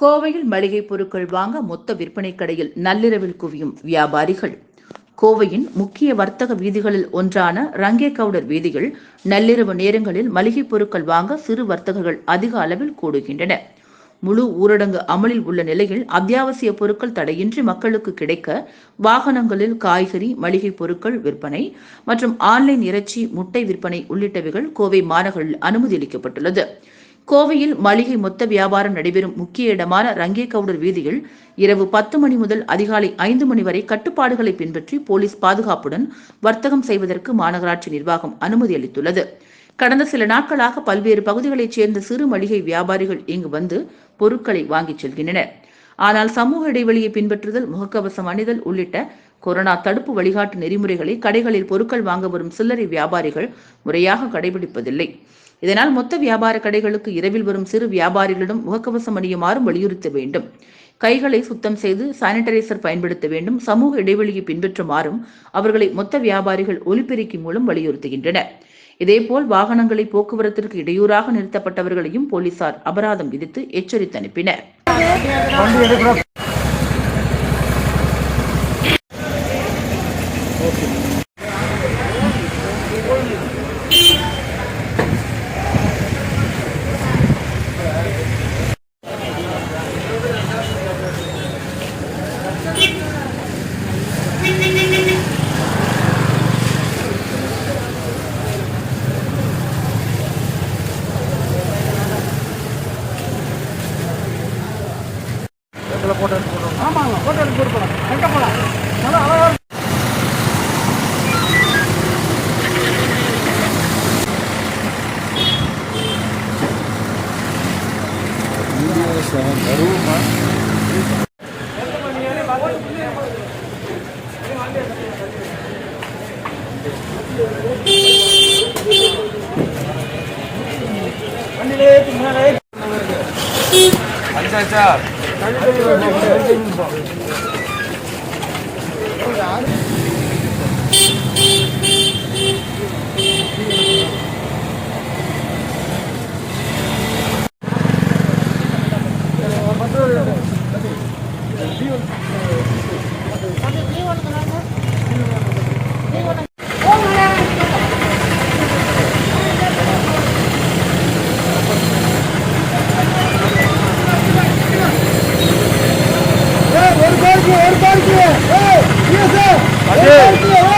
கோவையில் மளிகை பொருட்கள் வாங்க மொத்த விற்பனை கடையில் நள்ளிரவில் குவியும் வியாபாரிகள். கோவையின் முக்கிய வர்த்தக வீதிகளில் ஒன்றான ரங்கே கவுடர் வீதியில் நள்ளிரவு நேரங்களில் மளிகை பொருட்கள் வாங்க சிறு வர்த்தகர்கள் அதிக அளவில் கூடுகின்றன. முழு ஊரடங்கு அமலில் உள்ள நிலையில் அத்தியாவசிய பொருட்கள் தடையின்றி மக்களுக்கு கிடைக்க வாகனங்களில் காய்கறி மளிகை பொருட்கள் விற்பனை மற்றும் ஆன்லைன் இறைச்சி முட்டை விற்பனை உள்ளிட்டவைகள் கோவை மாநகரில் அனுமதி அளிக்கப்பட்டுள்ளது. கோவையில் மளிகை மொத்த வியாபாரம் நடைபெறும் முக்கிய இடமான ரங்கேகவுடர் வீதியில் இரவு பத்து மணி முதல் அதிகாலை ஐந்து மணி வரை கட்டுப்பாடுகளை பின்பற்றி போலீஸ் பாதுகாப்புடன் வர்த்தகம் செய்வதற்கு மாநகராட்சி நிர்வாகம் அனுமதி அளித்துள்ளது. கடந்த சில நாட்களாக பல்வேறு பகுதிகளைச் சேர்ந்த சிறு மளிகை வியாபாரிகள் இங்கு வந்து பொருட்களை வாங்கிச் செல்கின்றனர். ஆனால் சமூக இடைவெளியை பின்பற்றுதல் முகக்கவசம் அணிதல் உள்ளிட்ட கொரோனா தடுப்பு வழிகாட்டு நெறிமுறைகளை கடைகளில் பொருட்கள் வாங்க வரும் சில்லறை வியாபாரிகள் முறையாக கடைபிடிப்பதில்லை. இதனால் மொத்த வியாபார கடைகளுக்கு இரவில் வரும் சிறு வியாபாரிகளிடம் முகக்கவசம் அணியுமாறும் வலியுறுத்த வேண்டும். கைகளை சுத்தம் செய்து சானிடைசர் பயன்படுத்த வேண்டும். சமூக இடைவெளியை பின்பற்றுமாறும் அவர்களை மொத்த வியாபாரிகள் ஒலிபெருக்கி மூலம் வலியுறுத்துகின்றனர். இதேபோல் வாகனங்களை போக்குவரத்திற்கு இடையூறாக நிறுத்தப்பட்டவர்களையும் போலீசார் அபராதம் விதித்து எச்சரித்து அனுப்பினர். சூப்பர் படம் எடுத்து போட்டு எங்கே போகலாம் நல்லா அழகாக இருக்கும். வண்டியிலே முன்னாலே அஞ்சாச்சா ஏய், ஒரு பார்க்கு ஒரு பார்க்கு ஏய், yes sir. ஒரு பார்க்கு ஏய், ஒரு பார்க்கு